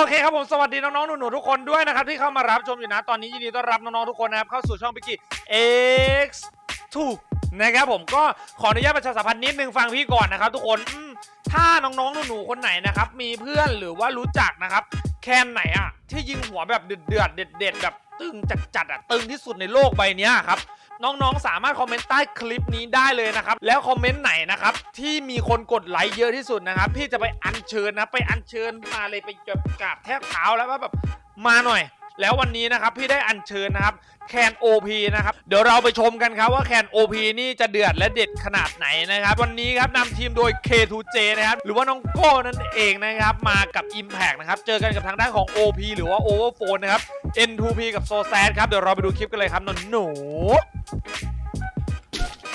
โอเคครับผมสวัสดีน้องๆหนูๆทุกคนด้วยนะครับที่เข้ามารับชมอยู่นะตอนนี้ยินดีต้อนรับน้องๆทุกคนนะครับเข้าสู่ช่องพิกกี้ X2 นะครับผมก็ขออนุญาตประชาสัมพันธ์นิดนึงฟังพี่ก่อนนะครับทุกคนอืมถ้าน้องๆหนูๆคนไหนนะครับมีเพื่อนหรือว่ารู้จักนะครับแคนไหนอะที่ยิงหัวแบบเดือดเดือดๆเด็ดๆแบบตึงจัดๆอะตึงที่สุดในโลกใบเนี้ยครับ น้องๆ สามารถคอมเมนต์ใต้คลิปนี้ได้เลยนะครับ แล้วคอมเมนต์ไหนนะครับ ที่มีคนกดไลค์เยอะที่สุดนะครับ พี่จะไปอัญเชิญนะ ไปอัญเชิญมาเลยไปแบบกราบแทบเท้าแล้วว่าแบบมาหน่อย แล้ววันนี้นะครับพี่ได้อัญเชิญนะครับแคน OP นะครับเดี๋ยวเราไปชมกันครับว่าแคน OP นี่จะเดือดและเด็ดขนาดไหนนะครับ วันนี้ครับนำทีมโดย K2J นะครับหรือว่าน้องโก้นั่นเองนะครับ มากับ Impact นะครับเจอกันกับทางด้านของ OP หรือว่า Overphone นะครับ N2P กับ s o s a d ครับเดี๋ยวเราไปดูคลิปกันเลยครับหนู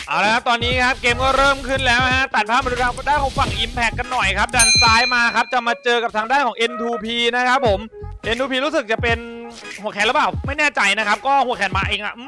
เอาละครับตอนนี้ครับเกมก็เริ่มขึ้นแล้วฮะตัดภาพมาดูทางด้านของฝั่ง Impact กันหน่อยครับดันซ้ายมาครับจะมาเจอกับทางด้านของ N2P นะครับผม เอ็นดูพีรู้สึกจะเป็นหัวแขนหรือเปล่า ไม่แน่ใจนะครับ ก็หัวแขนมาเองอะอ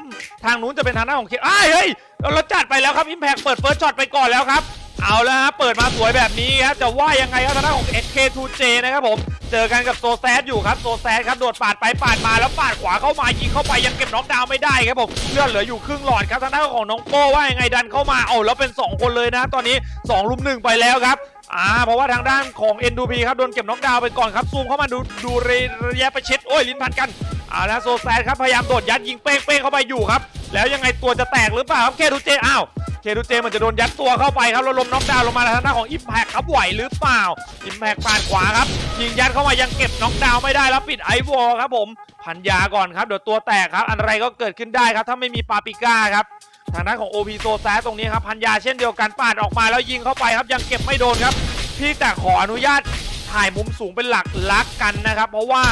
ทางนู้นจะเป็นทางหน้าของเคอ้ายเฮ้ยเราจัดไปแล้วครับอิมแพกเปิดเฟิร์สช็อตไปก่อนแล้วครับ เอาแล้วฮะเปิดมาสวยแบบนี้ครับจะว่ายังไงครับทางหน้าของ SK2J นะครับผม เจอกันกับโซแซดอยู่ครับโซแซดครับโดดปาดไปปาดมาแล้วปาดขวาเข้ามายิงเข้าไปยังเก็บน็อกดาวน์ไม่ได้ครับผมเลือดเหลืออยู่ครึ่งหลอดครับทางด้านของน้องโป้ว่ายังไงดันเข้ามาเอาแล้วเป็น 2 คนเลยนะตอนนี้2ลุมหนึ่งไปแล้วครับอ่าเพราะว่าทางด้านของ n อ p ครับโดนเก็บน็อกดาวน์ไปก่อนครับซูมเข้ามาดูดูระยะประชิดโอ้ยลิ้นพันกัน เอ่านะโซแซดครับพยายามโดดยัดยิงเป้งเป้งเข้าไปอยู่ครับ แล้วยังไงตัวจะแตกหรือเปล่าครับเคดูเจอ้าวเคดูเจมันจะโดนยัดตัวเข้าไปครับแล้วลมน็อกดาวลงมาทางด้านของอิมแพคครับไหวหรือเปล่าอิมแพคปาดขวาครับยิงยัดเข้ามายังเก็บน็อกดาวไม่ได้แล้วปิดไอวอลครับผมพันยาก่อนครับเดี๋ยวตัวแตกครับอะไรก็เกิดขึ้นได้ครับ ถ้าไม่มีปาปิก้าครับทางด้านของ OP โซแซตรงนี้ครับพันยาเช่นเดียวกันปาดออกมาแล้วยิงเข้าไปครับยังเก็บไม่โดนครับพี่แต่ขออนุญาตถ่ายมุมสูงเป็นหลักลักกันนะครับ เพราะว่า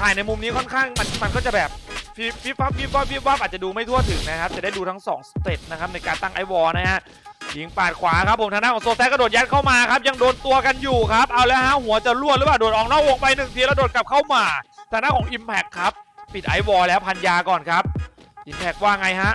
ถ่ายในมุมนี้ค่อนข้างมันมันก็จะแบบฟิบฟิบวับฟิบวับฟิบวับอาจจะดูไม่ทั่วถึงนะครับ จะได้ดูทั้ง2สเต็ปนะครับในการตั้งไอวอลนะฮะยิงปาดขวาครับผมทางด้านของโซแซกกระโดดยัดเข้ามาครับ ยังโดนตัวกันอยู่ครับ เอาแล้วฮะหัวจะรั่วหรือเปล่าโดดออกนอกวงไปหนึ่งทีแล้วโดดกลับเข้ามาทางด้านของ Impact ครับปิดไอวอลแล้วพันยาก่อนครับ Impact ว่าไงฮะ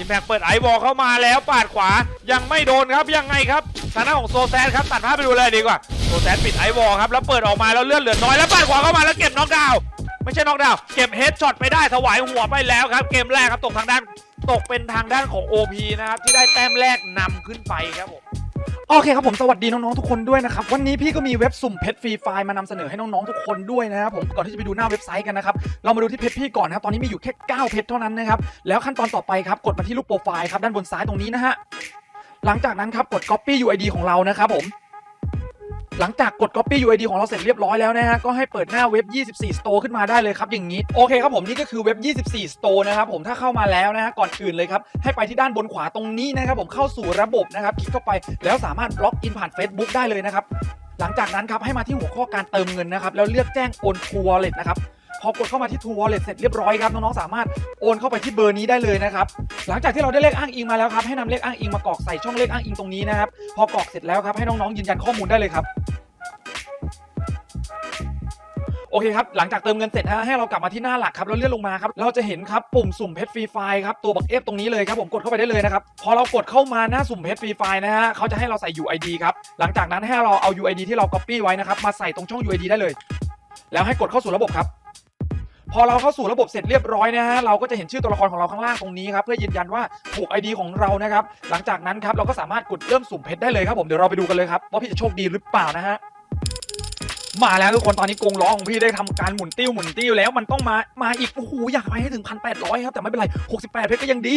Impact เปิดไอวอลเข้ามาแล้วปาดขวายังไม่โดนครับยังไงครับทางด้านของโซแซดครับตัดภาพไปดูเลยดีกว่า โซแซดปิดไอวอลครับแล้วเปิดออกมาแล้วเลื่อนเหลือน้อยแล้วปาดขวาเข้ามาแล้วเก็บน็อกดาวน์ไม่ใช่น็อกดาวน์เก็บเฮดช็อตไปได้ถวายหัวไปแล้วครับ เกมแรกครับตกทางด้านตกเป็นทางด้านของ OP นะครับที่ได้แต้มแรกนำขึ้นไปครับผมโอเคครับผมสวัสดีน้องๆทุกคนด้วยนะครับวันนี้พี่ก็มีเว็บสุ่มเพชรฟรีไฟล์มานำเสนอให้น้องๆทุกคนด้วยนะครับผมก่อนที่จะไปดูหน้าเว็บไซต์กันนะครับเรามาดูที่เพชรพี่ก่อนนะครับตอนนี้มีอยู่แค่ 9 เพชรเท่านั้นนะครับแล้วขั้นตอนต่อไปครับกดมาที่รูปโปรไฟล์ครับด้านบนซ้ายตรงนี้นะฮะหลังจากนั้นครับกด copy UID ของเรานะครับผม หลังจากกด copy UID ของเราเสร็จเรียบร้อยแล้วนะฮะก็ให้เปิดหน้าเว็บ 24 Store ขึ้นมาได้เลยครับอย่างนี้โอเคครับผมนี่ก็คือเว็บ 24 Store นะครับผมถ้าเข้ามาแล้วนะฮะก่อนอื่นเลยครับให้ไปที่ด้านบนขวาตรงนี้นะครับผมเข้าสู่ระบบนะครับคลิกเข้าไปแล้วสามารถล็อกอินผ่าน Facebook ได้เลยนะครับหลังจากนั้นครับให้มาที่หัวข้อการเติมเงินนะครับแล้วเลือกแจ้งโอนทัวร์เล็ตนะครับ อกดเข้ามาที่ True Wallet เสร็จเรียบร้อยครับน้องๆสามารถโอนเข้าไปที่เบอร์นี้ได้เลยนะครับหลังจากที่เราได้เลขอ้างอิงมาแล้วครับให้นำเลขอ้างอิงมากรอกใส่ช่องเลขอ้างอิงตรงนี้นะครับพอกรอกเสร็จแล้วครับให้น้องๆยืนยันข้อมูลได้เลยครับโอเคครับ หลังจากเติมเงินเสร็จนะให้เรากลับมาที่หน้าหลักครับแล้วเลื่อนลงมาครับ เราจะเห็นครับปุ่มสุ่มเพชรฟรีไฟล์ครับ ตัวบักเอฟตรงนี้เลยครับผมกดเข้าไปได้เลยนะครับ พอเรากดเข้ามาหน้าสุ่มเพชรฟรีไฟล์นะฮะเขาจะให้เราใส่ UID ครับ หลังจากนั้นให้เราเอา UID ที่เรา Copy ไว้นะครับ มาใส่ตรงช่อง UID ได้เลย แล้วให้กดเข้าสู่ระบบครับ พอเราเข้าสู่ระบบเสร็จเรียบร้อยนะฮะเราก็จะเห็นชื่อตัวละครของเราข้างล่างตรงนี้ครับเพื่อยืนยันว่าถูก ID ของเรานะครับหลังจากนั้นครับเราก็สามารถกดเริ่มสุ่มเพชรได้เลยครับผมเดี๋ยวเราไปดูกันเลยครับว่าพี่จะโชคดีหรือเปล่านะฮะมาแล้วทุกคนตอนนี้กรงล้อของพี่ได้ทำการหมุนติ้วหมุนติ้วแล้วมันต้องมามาอีกโอ้โหอยากไปให้ถึงพันแปดร้อยครับแต่ไม่เป็นไร68เพชรก็ยังดี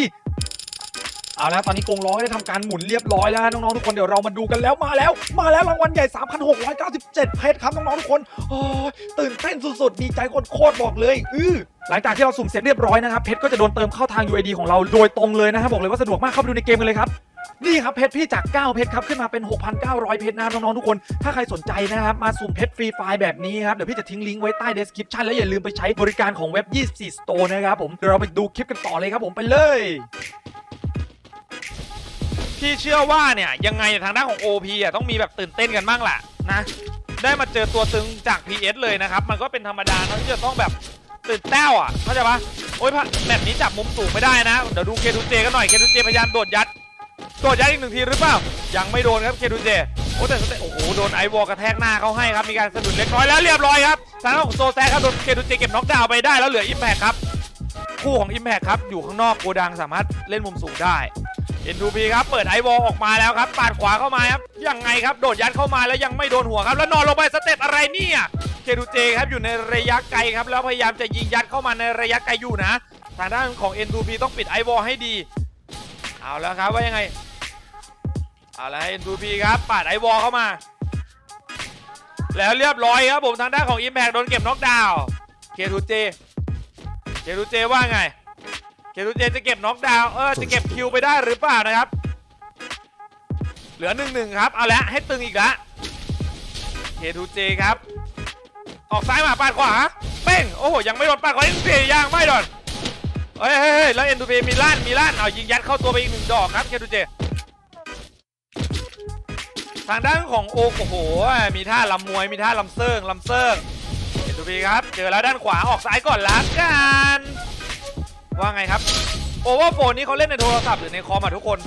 เอาล้วตอนนี้กรงล้อได้ทำการหมุนเรียบร้อยแล้วน้องๆทุกคนเดี๋ยวเรามาดูกันแล้วมาแล้ว มาแล้วรางวัลใหญ่ 3,697 เพชรครับน้องๆทุกคนโอ้ยตื่นเต้นสุดๆดีใจโคตรบอกเลย อือหลังจากที่เราสุ่มเสร็จเรียบร้อยนะครับเพชรก็จะโดนเติมเข้าทาง UID ของเราโดยตรงเลยนะครับบอกเลยว่าสะดวกมากเข้าไปดูในเกมกันเลยครับนี่ครับเพชรพี่จาก 9 เพชรครับขึ้นมาเป็น 6,900 เพชรนะครับน้องๆทุกคน ถ้าใครสนใจนะครับ มาสุ่มเพชรฟรีไฟล์แบบนี้ครับ เดี๋ยวพี่จะทิ้งลิงก์ไว้ใต้ description แล้วอย่าลืมไปใช้บริการของเว็บ 24 Store นะครับผมเดี๋ยวเราไปดูคลิปกันต่อเลยครับผมไปเลย พี่เชื่อว่าเนี่ยยังไงทางด้านของ OP อะต้องมีแบบตื่นเต้นกันบ้างแหละนะ ได้มาเจอตัวตึงจาก PS เลยนะครับ มันก็เป็นธรรมดาเนอะที่จะต้องแบบตื่นแต้วอะเข้าใจปะโอ้ยแบบนี้จับมุมสูงไม่ได้นะ เดี๋ยวดูเคทูเจกันหน่อยเคทูเจพยายามโดดยัดโดดยัดอีกหนึ่งทีหรือเปล่า ยังไม่โดนครับเคทูเจโอ้แต่แต่โอ้โหโดนไอวอลกระแทกหน้าเขาให้ครับมีการสะดุดเล็กน้อยแล้วเรียบร้อยครับทางด้านของโซแซครับโดนเคทูเจเก็บน็อกดาวไปได้แล้วเหลืออิมแพคครับคู่ของ Impact ครับ อยู่ข้างนอกโกดังสามารถเล่นมุมสูงได้ N2P ครับเปิดไอวอลออกมาแล้วครับปาดขวาเข้ามาครับยังไงครับโดดยัดเข้ามาแล้วยังไม่โดนหัวครับ แล้วนอนลงไปสเต็ปอะไรเนี่ยเคทูเจครับอยู่ในระยะไกลครับแล้วพยายามจะยิงยัดเข้ามาในระยะไกลอยู่นะ ทางด้านของ N2P ต้องปิดไอวอลให้ดี เอาแล้วครับว่ายังไง เอาแล้วให้ N2P ครับปาดไอวอลเข้ามา แล้วเรียบร้อยครับผมทางด้านของ Impact โดนเก็บน็อกดาวน์ K2J เคทูเจว่าไง เคทูเจจะเก็บน็อกดาวน์เออจะเก็บคิวไปได้หรือเปล่านะครับ เหลือหนึ่งหนึ่งครับเอาละให้ตึงอีกละเคทูเจครับ ออกซ้ายมาปาดขวาเป้งโอ้โหยังไม่โดนปาดขวาอีกสี่ยังไม่โดนเฮ้ยเฮ้ยเฮ้ยแล้วเอ็นทูพีมีล้านมีล้านเอายิงยัดเข้าตัวไปอีกหนึ่งดอกครับเคทูเจทางด้านของโอโอ้โห มีท่าลำมวยมีท่าลำเซิงลำเซิงเอ็นทูพีครับเจอแล้วด้านขวาออกซ้ายก่อนละกัน ว่าไงครับโอเวอร์โฟนนี้เขาเล่นในโทรศัพท์หรือในคอมอะทุกคน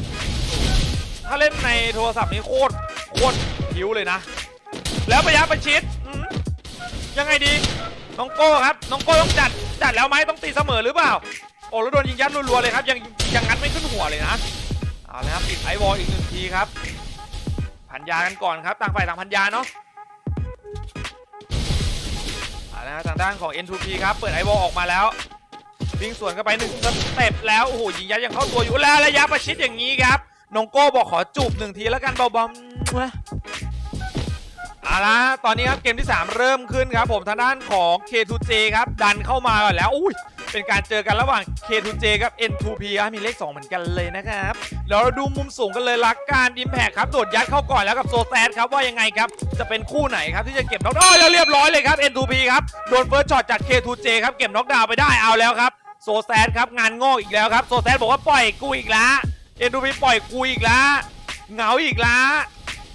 ถ้าเล่นในโทรศัพท์นี้โคตรโคตรผิวเลยนะ แล้วระยะประชิดยังไงดีน้องโก้ครับน้องโก้ต้องจัดจัดแล้วไหมต้องตีเสมอหรือเปล่า โอ้แล้วโดนยิงยัดรัวๆเลยครับยังยังงัดไม่ขึ้นหัวเลยนะเอาละครับปิดไอวอลอีกหนึ่งทีครับพันยากันก่อนครับต่างฝ่ายต่างพันยาเนาะเอาละครับทางด้านของ N2P ครับเปิดไอวอลออกมาแล้ว วิ่งสวนเข้าไปหนึ่งสเต็ปแล้วโอ้โหยิงยัดยังเข้าตัวอยู่แล้วระยะประชิดอย่างนี้ครับน้องโก้บอกขอจูบหนึ่งทีแล้วกันเบาๆมั่วเอาละตอนนี้ครับเกมที่ 3 เริ่มขึ้นครับ ผมทางด้านของ K2J ครับดันเข้ามาก่อนแล้วอุ้ยเป็นการเจอกันระหว่าง K2J กับ N2P ครับมีเลข 2 เหมือนกันเลยนะครับเดี๋ยวเราดูมุมสูงกันเลยลักการ Impact ครับโดดยัดเข้าก่อนแล้วกับโซแซดครับว่ายังไงครับ จะเป็นคู่ไหนครับที่จะเก็บน็อกดาวน์แล้วเรียบร้อยเลยครับ N2P ครับโดนเฟิร์สช็อตจาก K2J ครับเก็บน็อกดาวน์ไปได้เอาแล้วครับ โซแซดครับงานงอกอีกแล้วครับโซแซดบอกว่าปล่อยกูอีกละ N2P ปล่อยกูอีกละเหงาอีกละ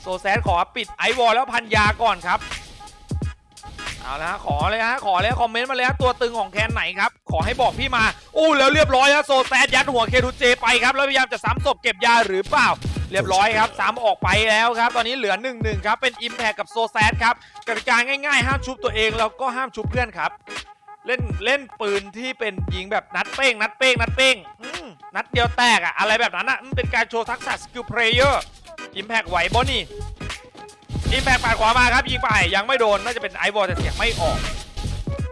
โซแซดขอปิดไอวอลแล้วพันยาก่อนครับเอาละขอเลยฮะขอเลยคอมเมนต์มาเลยฮะตัวตึงของแคนไหนครับขอให้บอกพี่มาอู้แล้วเรียบร้อยฮะโซแซดยัดหัวเคทูเจไปครับแล้วพยายามจะซ้ำศพเก็บยาหรือเปล่าเรียบร้อยครับซ้ำออกไปแล้วครับ ตอนนี้เหลือ1นหนึ่งครับเป็น Impact กับโซแซดครับกติกาง่ายๆ ห้ามชุบตัวเองแล้วก็ห้ามชุบเพื่อนครับ เล่นเล่นปืนที่เป็นยิงแบบนัดเป้ง นัดเป้ง นัดเป้งนัดเดียวแตกอะอะไรแบบนั้นอะมันเป็นการโชว์ทักษะสกิลเพลเยอร์อิมแพกไหวบอนี่อิมแพกปาดขวามาครับยิงไปยังไม่โดนน่าจะเป็นไอวอลแต่เสียงไม่ออก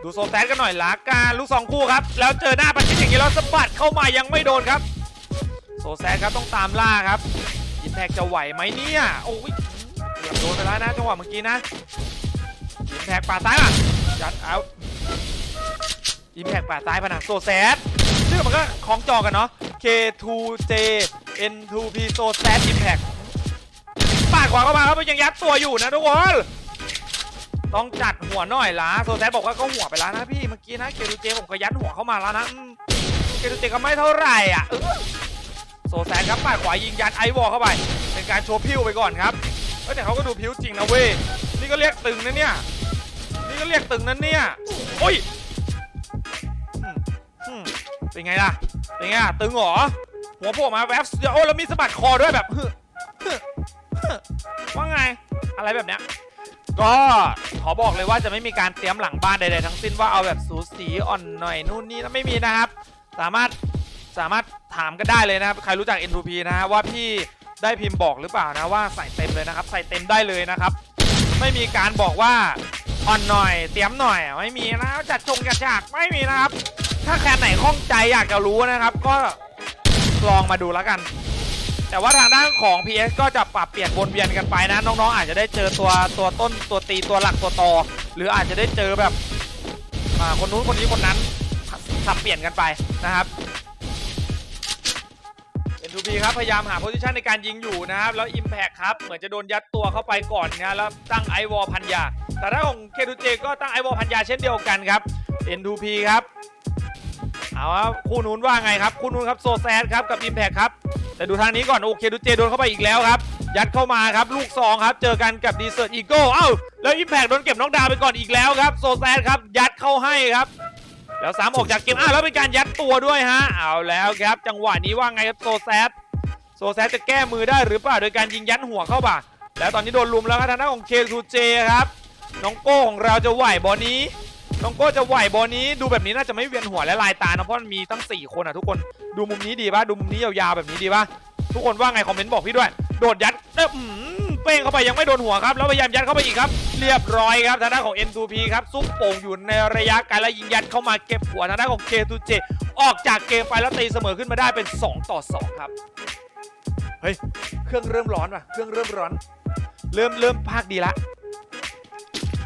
ดูโซแซดกันหน่อยละการลูกสองคู่ครับ แล้วเจอหน้าประชิดอย่างนี้แล้วสะบัดเข้ามายังไม่โดนครับ โซแซดครับต้องตามล่าครับอิมแพกจะไหวไหมเนี่ยโอ้ยเกือบโดนไปแล้วนะจังหวะเมื่อกี้นะอิมแพกปาดซ้ายมายัดเอา อิมแพกป่าตายพนังโซแซดชื่อมันก็คล้องจอกันเนาะ K2J N2P โซแซดอิมแพกปาดขวาเข้ามาครับมันยังยัดตัวอยู่นะทุกคน ต้องจัดหัวหน่อยละโซแซดบอกว่าก็หัวไปแล้วนะพี่เมื่อกี้นะ K2J ผมก็ยัดหัวเข้ามาแล้วนะ K2J ก็ไม่เท่าไหร่อะโซแซดครับปาดขวายิงยัดไอวอลเข้าไป เป็นการโชว์พิ้วไปก่อนครับเอ้ยแต่เขาก็ดูพิ้วจริงนะเว้ยนี่ก็เรียกตึงนะเนี่ยนี่ก็เรียกตึงนะเนี่ยโอ้ย เป็นไงล่ะ เป็นไงอะตึงเหรอ หัวโผล่มาแวบเดียวโอ้แล้วมีสะบัดคอด้วยแบบฮึฮึฮึว่าไง อะไรแบบเนี้ย ก็ขอบอกเลยว่าจะไม่มีการเตรียมหลังบ้านใดๆทั้งสิ้นว่าเอาแบบสูสีอ่อนหน่อยนู่นนี่นะไม่มีนะครับ สามารถสามารถถามกันได้เลยนะครับ ใครรู้จัก N2P นะฮะว่าพี่ได้พิมพ์บอกหรือเปล่านะว่าใส่เต็มเลยนะครับ ใส่เต็มได้เลยนะครับ ไม่มีการบอกว่าอ่อนหน่อย เตรียมหน่อย ไม่มีนะจัดจงจัดฉากไม่มีนะครับ ถ้าแคนไหนข้องใจอยากจะรู้นะครับ ก็ลองมาดูแล้วกัน แต่ว่าทางด้านของ PS ก็จะปรับเปลี่ยนวนเวียนกันไปนะน้องๆอาจจะได้เจอตัวตัวต้นตัวตีตัวหลักตัวตอหรืออาจจะได้เจอแบบคนนู้นคนนี้คนนั้นสับเปลี่ยนกันไปนะครับ N2P ครับ พยายามหาโพซิชันในการยิงอยู่นะครับ แล้ว Impact ครับ เหมือนจะโดนยัดตัวเข้าไปก่อนนะแล้วตั้งไอวอลพันยา แต่ถ้าของ K2J ก็ตั้งไอวอลพันยาเช่นเดียวกันครับ N2P ครับ เอาครับคู่นู้นว่าไงครับ คู่นู้นครับโซแซดครับกับ Impact ครับ แต่ดูทางนี้ก่อนโอเคดูเจโดนเข้าไปอีกแล้วครับ ยัดเข้ามาครับลูกซองครับเจอกันกับดีเซอร์อีโก้เอ้าแล้ว Impact โดนเก็บน็อกดาวไปก่อนอีกแล้วครับโซแซดครับยัดเข้าให้ครับแล้วสามออกจากเกมอ้าวแล้วเป็นการยัดตัวด้วยฮะเอาแล้วครับจังหวะนี้ว่าไงครับโซแซดโซแซดจะแก้มือได้หรือเปล่าโดยการยิงยัดหัวเข้าบ่าแล้วตอนนี้โดนลุมแล้วครับทางด้านของ K2J ครับน้องโก้ของเราจะไหวบอลนี้ น้องโก้จะไหวบอลนี้ดูแบบนี้น่าจะไม่เวียนหัวและลายตานะเพราะมันมีตั้ง 4 คนอะทุกคนดูมุมนี้ดีป่ะดูมุมนี้ยาวๆแบบนี้ดีป่ะทุกคนว่าไงคอมเมนต์บอกพี่ด้วย โดดยัดเอ้ยอืมเป้งเข้าไปยังไม่โดนหัวครับแล้วพยายามยัดเข้าไปอีกครับ เรียบร้อยครับทางด้านของ N2P ครับซุปโป่งอยู่ในระยะไกลแล้วยิงยัดเข้ามาเก็บหัวทางด้านของ K2J ออกจากเกมไปแล้วตีเสมอขึ้นมาได้เป็น 2 ต่อ 2 ครับเฮ้ยเครื่องเริ่มร้อนว่ะเครื่องเริ่มร้อน เริ่มเริ่มภาคดีละ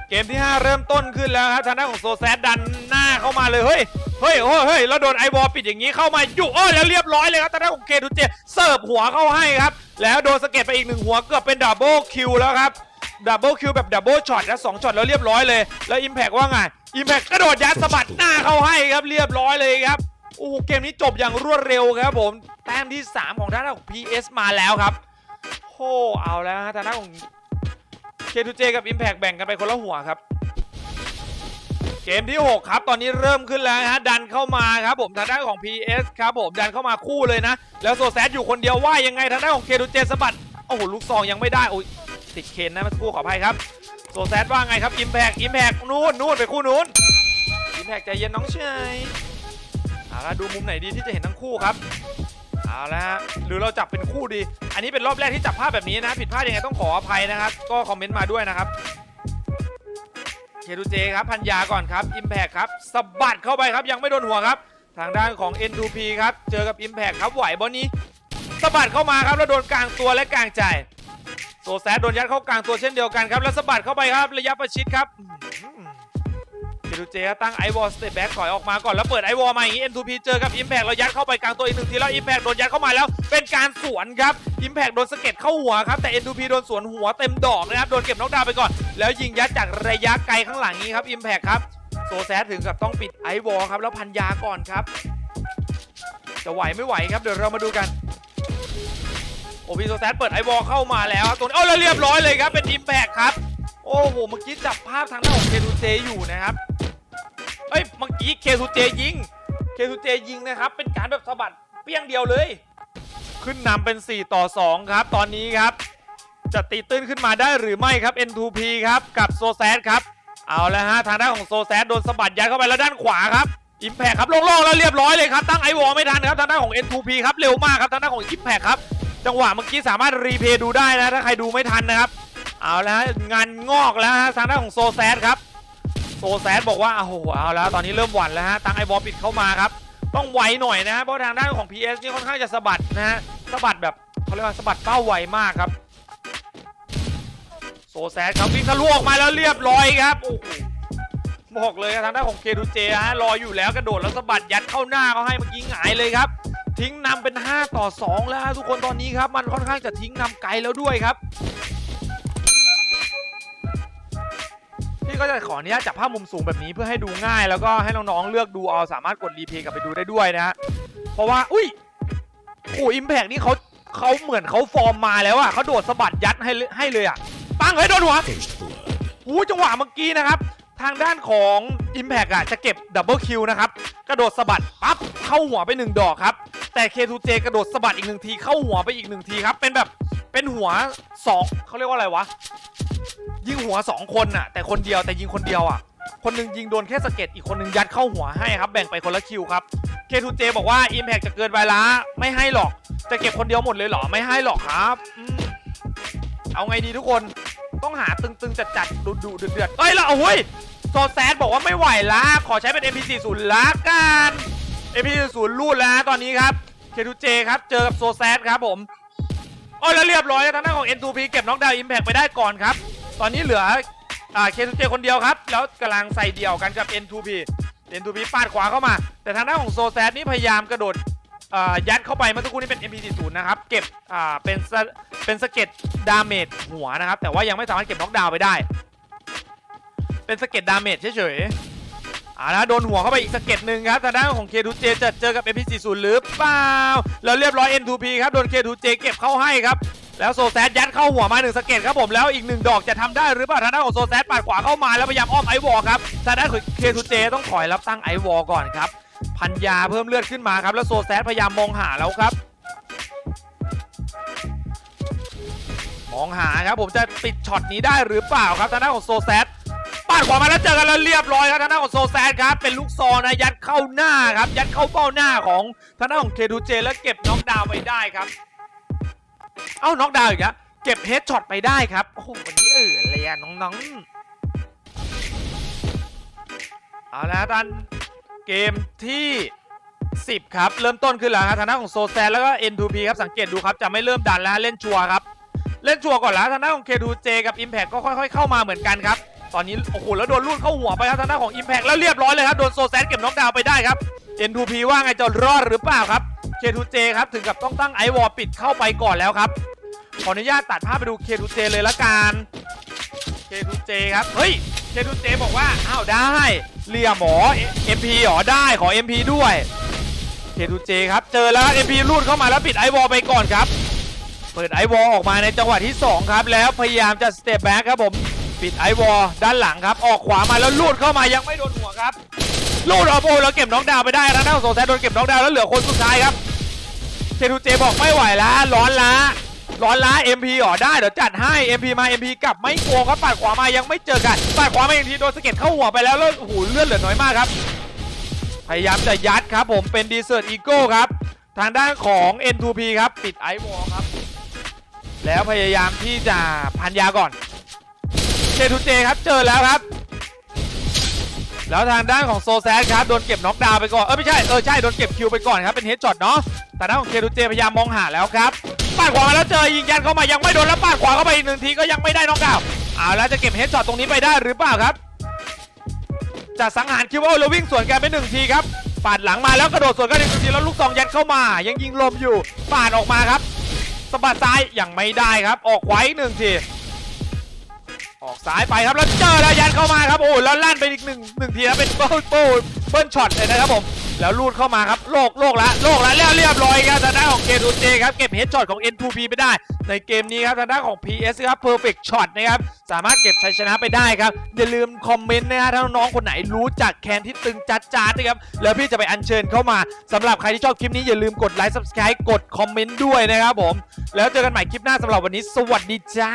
เกมที่ 5 เริ่มต้นขึ้นแล้วครับทางด้านของโซแซดดันหน้าเข้ามาเลยเฮ้ยเฮ้ยโอ้ยเฮ้ยแล้วโดนไอวอลปิดอย่างนี้เข้ามาอยู่โอ้ยแล้วเรียบร้อยเลยครับทางด้านของเคทูเจเสิร์ฟหัวเข้าให้ครับ แล้วโดนสเก็ดไปอีกหนึ่งหัวเกือบเป็นดับเบิลคิวแล้วครับดับเบิลคิวแบบดับเบิลช็อตและสองช็อตแล้วเรียบร้อยเลย แล้วอิมแพกว่าไงอิมแพกกระโดดยัดสะบัดหน้าเข้าให้ครับเรียบร้อยเลยครับโอ้เกมนี้จบอย่างรวดเร็วครับผมแต้มที่ 3 ของทางด้านของ PS มาแล้วครับโอ้เอาแล้วฮะทางด้านของ K2J กับ Impact แบ่งกันไปคนละหัวครับ เกมที่ 6 ครับ ตอนนี้เริ่มขึ้นแล้วฮะดันเข้ามาครับผมทางด้านของ PS ครับผมดันเข้ามาคู่เลยนะ แล้วโซแซดอยู่คนเดียวว่ายังไงทางด้านของ K2J สะบัดโอ้โหลูกซองยังไม่ได้โอ้ยติดเคนนะมื่อสักครู่ขออภัยครับโซแซดว่าไงครับ Impact Impact นู่นนู่นไปคู่นู้น Impact ใจเย็นน้องชายอาละดูมุมไหนดีที่จะเห็นทั้งคู่ครับ เอาละฮะหรือเราจับเป็นคู่ดี อันนี้เป็นรอบแรกที่จับภาพแบบนี้นะ ผิดพลาดยังไงต้องขออภัยนะครับ ก็คอมเมนต์มาด้วยนะครับเคทูเจครับพันยาก่อนครับ Impact ครับสะบัดเข้าไปครับยังไม่โดนหัวครับ ทางด้านของ N2P ครับ เจอกับ Impact ครับไหวบอลนี้สะบัดเข้ามาครับแล้วโดนกลางตัวและกลางใจโซแซดโดนยัดเข้ากลางตัวเช่นเดียวกันครับแล้วสะบัดเข้าไปครับระยะประชิดครับ เคทูเจตั้งไอวอลสเตปแบ็กถอยออกมาก่อนแล้วเปิดไอวอลมาอย่างนี้ N2P เจอกับ Impact เรายัดเข้าไปกลางตัวอีกหนึ่งทีแล้ว Impact โดนยัดเข้ามาแล้วเป็นการสวนครับ Impact โดนสะเก็ดเข้าหัวครับแต่ N2P โดนสวนหัวเต็มดอกนะครับโดนเก็บน็อกดาวไปก่อน แล้วยิงยัดจากระยะไกลข้างหลังนี้ครับ Impact ครับโซแซดถึงกับต้องปิดไอวอลครับแล้วพันยาก่อนครับจะไหวไม่ไหวครับเดี๋ยวเรามาดูกันโอพีโซแซดเปิดไอวอลเข้ามาแล้วตรงนี้โอ้แล้วเรียบร้อยเลยครับเป็น Impact ครับโอ้โห เมื่อกี้จับภาพทางด้านของเคทูเจอยู่นะครับ เอ้ยเมื่อกี้เคทูเจยิง เคทูเจยิงนะครับ เป็นการแบบสะบัดเปี้ยงเดียวเลย ขึ้นนำเป็น 4 ต่อ 2 ครับ ตอนนี้ครับ จะตีตื้นขึ้นมาได้หรือไม่ครับ N2P ครับกับโซแซดครับ เอาแล้วฮะ ทางด้านของโซแซดโดนสะบัดยัดเข้าไปแล้วด้านขวาครับอิมแพคครับโล่งแล้วเรียบร้อยเลยครับตั้งไอวอลไม่ทันครับทางด้านของ N2P ครับเร็วมากครับทางด้านของอิมแพคครับจังหวะเมื่อกี้สามารถรีเพย์ดูได้นะถ้าใครดูไม่ทันนะครับ เอาแล้วงานงอกแล้วฮะทางด้านของโซแซดครับ โซแซดบอกว่าโอ้โหเอาแล้วตอนนี้เริ่มหวั่นแล้วฮะตั้งไอวอลปิดเข้ามาครับ ต้องไวหน่อยนะฮะเพราะทางด้านของ PS นี่ค่อนข้างจะสะบัดนะฮะสะบัดแบบเขาเรียกว่าสะบัดเป้าไวมากครับโซแซดครับวิ่งทะลุออกมาแล้วเรียบร้อยครับโอ้โหบอกเลยทางด้านของเคทูเจฮะรออยู่แล้วกระโดดแล้วสะบัดยัดเข้าหน้าเขาให้เมื่อกี้หงายเลยครับ ทิ้งนำเป็น 5 ต่อ 2 แล้วทุกคนตอนนี้ครับ มันค่อนข้างจะทิ้งนำไกลแล้วด้วยครับ ก็จะขออนุญาตจับภาพมุมสูงแบบนี้เพื่อให้ดูง่าย แล้วก็ให้น้องๆเลือกดูเอาสามารถกดรีเพย์กลับไปดูได้ด้วยนะฮะเพราะว่าอุ้ยโอ้อิมแพกนี่เขาเขาเหมือนเขาฟอร์มมาแล้วอะเขาโดดสะบัดยัดให้เลยให้เลยอะปังเฮ้ยโดนหัวอู้จังหวะเมื่อกี้นะครับ ทางด้านของ Impact อะจะเก็บดับเบิลคิวนะครับ กระโดดสะบัดปั๊บเข้าหัวไปหนึ่งดอกครับ แต่ K2J กระโดดสะบัดอีกหนึ่งทีเข้าหัวไปอีกหนึ่งทีครับ เป็นแบบเป็นหัวสองเขาเรียกว่าอะไรวะ ยิงหัวสองคนน่ะ แต่คนเดียวแต่ยิงคนเดียวอะ คนหนึ่งยิงโดนแค่สะเก็ดอีกคนหนึ่งยัดเข้าหัวให้ครับ แบ่งไปคนละคิวครับ K2J บอกว่า Impact จะเกินไปละไม่ให้หรอก จะเก็บคนเดียวหมดเลยเหรอไม่ให้หรอกครับอเอาไงดีทุกคนต้องหาตึงๆจัดๆดุดุๆเดือดๆเอ้ยล้วเอาเว้ยโซแซดบอกว่าไม่ไหวละขอใช้เป็น MP40 ละกัน MP40 รูดแล้วตอนนี้ครับ K2J ครับ เจอกับโซแซดครับผมโอ้ยแล้วเรียบร้อยทางด้านของ N2P เก็บน็อกดาวน์ Impact ไปได้ก่อนครับ ตอนนี้เหลืออ่า K2J คนเดียวครับ แล้วกำลังใส่เดี่ยวกันกับ N2P N2P ปาดขวาเข้ามา แต่ทางด้านของโซแซดนี่พยายามกระโดดอ่ายัดเข้าไปเมื่อสักครู่นี้เป็น MP40 นะครับ เก็บอ่าเป็นเป็นสเก็ดดาเมจหัวนะครับ แต่ว่ายังไม่สามารถเก็บน็อกดาวน์ไปได้ เป็นสเก็ดดาเมจเฉยๆ อ่านะโดนหัวเข้าไปอีกสเก็ดหนึ่งครับทางด้านของ K2J จจะเจอกับ MP40 หรือเปล่า แล้วเรียบร้อย N2P ครับโดน K2J เจเก็บเข้าให้ครับ แล้วโซแซดยัดเข้าหัวมาหนึ่งสเก็ดครับผมแล้วอีกหนึ่งดอกจะทำได้หรือเปล่าทางด้านของโซแซดปาดขวาเข้ามาแล้วพยายามอ้อมไอวอลครับทางด้านของ K2J ต้องถอยรับตั้งไอวอลก่อนครับพันยาเพิ่มเลือดขึ้นมาครับแล้วโซแซดพยายามมองหาแล้วครับมองหาครับผมจะปิดช็อตนี้ได้หรือเปล่าครับทางด้านของโซแซดาดขวามาแล้วเจอกันแล้วเรียบร้อยครับทางด้านของโซแซดครับเป็นลูกซองนะยัดเข้าหน้าครับ ยัดเข้าเป้าหน้าของทางด้านของเคดูเจแล้วเก็บน็อกดาวน์ไปได้ครับ เอ้าน็อกดาวน์อีกแล้วเก็บเฮดช็อตไปได้ครับโอ้โหวันนี้เออเลยอะน้องๆเอาละตอนเกมที่ 10 ครับ เริ่มต้นขึ้นแล้วครับทางด้านของโซแซนแล้วก็ N2P ครับสังเกตดูครับจะไม่เริ่มดันแล้วเล่นชัวร์ครับเล่นชัวร์ก่อนแล้วทางด้านของ K2J กับ Impact ก็ค่อย ๆ เข้ามาเหมือนกันครับ ตอนนี้โอ้โหแล้วโดนลูดเข้าหัวไปครับทางด้านของ Impact แล้วเรียบร้อยเลยครับโดนโซแซนเก็บน็อกดาวน์ไปได้ครับ N2P ว่าไงจะรอดหรือเปล่าครับ K2J ครับถึงกับต้องตั้งไอวอลปิดเข้าไปก่อนแล้วครับขออนุญาตตัดภาพไปดู K2J เลยละกัน K2J ครับเฮ้ย K2J บอกว่าอ้าวได้เรียหมอ MP หรอได้ขอ MP ด้วย K2J ครับเจอแล้ว MP รูดเข้ามาแล้วปิดไอวอลไปก่อนครับเปิดไอวอลออกมาในจังหวะที่ 2 ครับ แล้วพยายามจะสเตปแบ็กครับผม ปิดไอวอลด้านหลังครับ ออกขวามาแล้วลูดเข้ามายังไม่โดนหัวครับลูดออกโอแล้วเก็บน็อกดาวน์ไปได้แล้วนะสงสัยโดนเก็บน็อกดาวน์แล้วเหลือคนสุดท้ายครับ K2J บอกไม่ไหวแล้วร้อนล้าร้อนล้า MP หรอได้เดี๋ยวจัดให้ MP มา MP กลับไม่โกงครับปาดขวามายังไม่เจอกันปาดขวามาอีกทีโดนสะเก็ดเข้าหัวไปแล้วแล้วโอ้โหเลือดเหลือน้อยมากครับ พยายามจะยัดครับผมเป็นดีเซอร์ตอีโก้ครับทางด้านของ N2P ครับปิดไอวอลครับ แล้วพยายามที่จะพันยาก่อน เจทูเจครับเจอแล้วครับ แล้วทางด้านของโซแซดครับโดนเก็บน็อกดาวไปก่อน เออไม่ใช่เออใช่โดนเก็บคิวไปก่อนครับเป็นเฮดช็อตเนาะแต่ด้านของเคทูเจพยายามมองหาแล้วครับปาดขวาแล้วเจอยิงยันเข้ามายังไม่โดนแล้วปาดขวาเข้าไปอีกหนึ่งทีก็ยังไม่ได้น็อกดาวเอาแล้วจะเก็บเฮดช็อตตรงนี้ไปได้หรือเปล่าครับจะสังหารคิวโอแล้ววิ่งสวนกันไปหนึ่งทีครับปาดหลังมาแล้วกระโดดสวนกันอีกหนึ่งทีแล้วลูกซองยัดเข้ามา ยังยิงลมอยู่ปาดออกมาครับสะบัดซ้ายยังไม่ได้ครับ ออกไว้หนึ่งที ออกซ้ายไปครับแล้วเจอแล้วยันเข้ามาครับโอ้แล้วลั่นไปอีกหนึ่งหนึ่งทีแล้วเป็นเบิ้ลเบิ้ลเบิ้ลช็อตเลยนะครับผมแล้วลูดเข้ามาครับโลกโลกละโลกละแล้วเรียบร้อยครับทางด้านของเกทูเจครับเก็บเฮดช็อตของ N2P ไปได้ ในเกมนี้ครับทางด้านของ PS ครับ Perfect Shot นะครับสามารถเก็บชัยชนะไปได้ครับอย่าลืมคอมเมนต์นะฮะถ้าน้องคนไหนรู้จักแคนที่ตึงจัดจ้าดนะครับแล้วพี่จะไปอัญเชิญเข้ามาสำหรับใครที่ชอบคลิปนี้อย่าลืมกดไลค์ Subscribe กดคอมเมนต์ด้วยนะครับผมแล้วเจอกันใหม่คลิปหน้าสำหรับวันนี้ สวัสดีจ้า